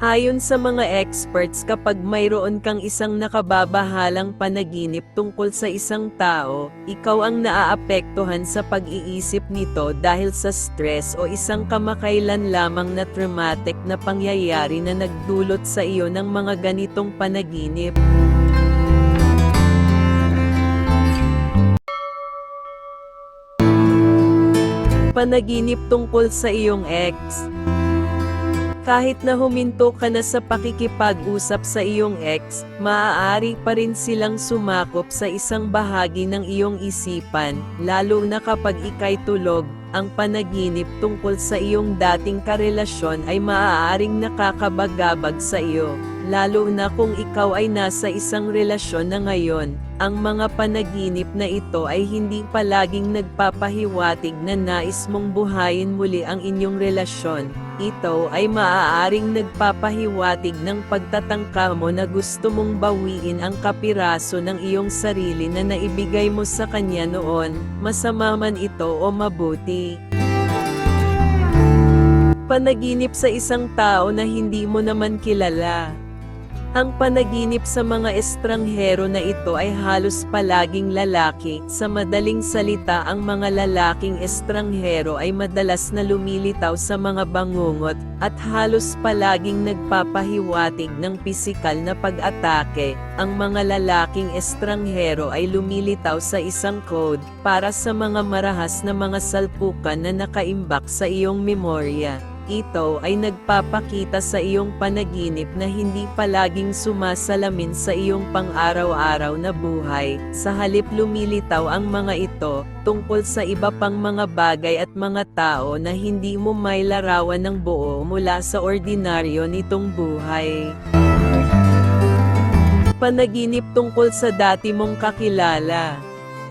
Ayon sa mga experts kapag mayroon kang isang nakababahalang panaginip tungkol sa isang tao, ikaw ang naaapektuhan sa pag-iisip nito dahil sa stress o isang kamakailan lamang na traumatic na pangyayari na nagdulot sa iyo ng mga ganitong panaginip. Panaginip tungkol sa iyong ex. Kahit na huminto ka na sa pakikipag-usap sa iyong ex, maaari pa rin silang sumakop sa isang bahagi ng iyong isipan, lalo na kapag ikay tulog, ang panaginip tungkol sa iyong dating karelasyon ay maaaring nakakabagabag sa iyo, lalo na kung ikaw ay nasa isang relasyon na ngayon. Ang mga panaginip na ito ay hindi palaging nagpapahiwatig na nais mong buhayin muli ang inyong relasyon. Ito ay maaaring nagpapahiwatig ng pagtatangka mo na gusto mong bawiin ang kapiraso ng iyong sarili na naibigay mo sa kanya noon, masama man ito o mabuti. Panaginip sa isang tao na hindi mo naman kilala. Ang panaginip sa mga estranghero na ito ay halos palaging lalaki. Sa madaling salita ang mga lalaking estranghero ay madalas na lumilitaw sa mga bangungot at halos palaging nagpapahiwatig ng pisikal na pag-atake. Ang mga lalaking estranghero ay lumilitaw sa isang code para sa mga marahas na mga salpukan na nakaimbak sa iyong memorya. Ito ay nagpapakita sa iyong panaginip na hindi palaging sumasalamin sa iyong pang-araw-araw na buhay. Sa halip lumilitaw ang mga ito, tungkol sa iba pang mga bagay at mga tao na hindi mo may larawan ng buo mula sa ordinaryo nitong buhay. Panaginip tungkol sa dati mong kakilala.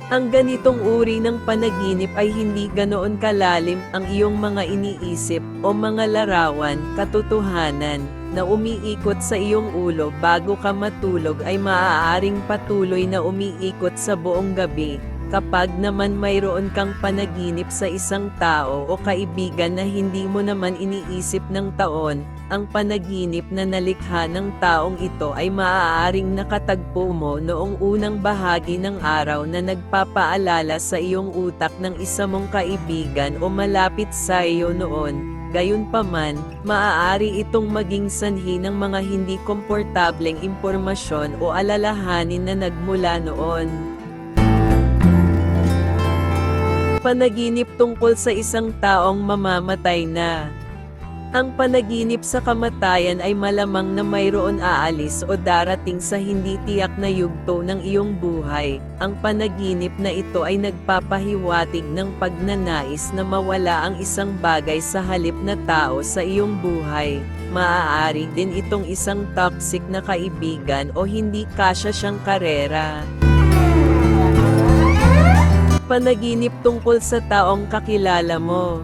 Ang ganitong uri ng panaginip ay hindi ganoon kalalim ang iyong mga iniisip o mga larawan, katotohanan, na umiikot sa iyong ulo bago ka matulog ay maaaring patuloy na umiikot sa buong gabi. Kapag naman mayroon kang panaginip sa isang tao o kaibigan na hindi mo naman iniisip ng taon, ang panaginip na nalikha ng taong ito ay maaaring nakatagpo mo noong unang bahagi ng araw na nagpapaalala sa iyong utak ng isa mong kaibigan o malapit sa iyo noon. Gayunpaman, maaari itong maging sanhi ng mga hindi komportableng impormasyon o alalahanin na nagmula noon. Panaginip tungkol sa isang taong mamamatay na. Ang panaginip sa kamatayan ay malamang na mayroon aalis o darating sa hindi tiyak na yugto ng iyong buhay. Ang panaginip na ito ay nagpapahiwatig ng pagnanais na mawala ang isang bagay sa halip na tao sa iyong buhay. Maaari din itong isang toxic na kaibigan o hindi kasya siyang karera. Panaginip tungkol sa taong kakilala mo.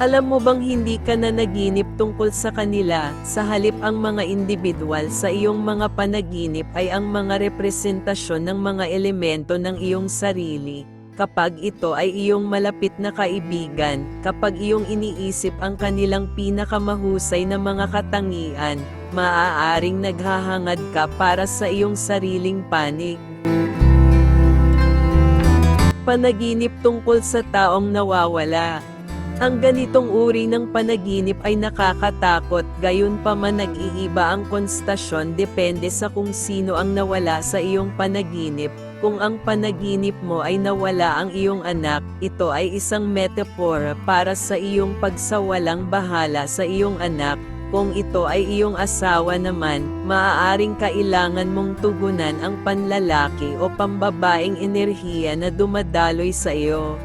Alam mo bang hindi ka na naginip tungkol sa kanila, sa halip ang mga individual sa iyong mga panaginip ay ang mga representasyon ng mga elemento ng iyong sarili. Kapag ito ay iyong malapit na kaibigan, kapag iyong iniisip ang kanilang pinakamahusay na mga katangian, maaaring naghahangad ka para sa iyong sariling panig. Panaginip tungkol sa taong nawawala. Ang ganitong uri ng panaginip ay nakakatakot, gayon pa man nag-iiba ang konstasyon depende sa kung sino ang nawala sa iyong panaginip. Kung ang panaginip mo ay nawala ang iyong anak, ito ay isang metaphor para sa iyong pagsawalang bahala sa iyong anak. Kung ito ay iyong asawa naman, maaaring kailangan mong tugunan ang panlalaki o pambabaing enerhiya na dumadaloy sa iyo.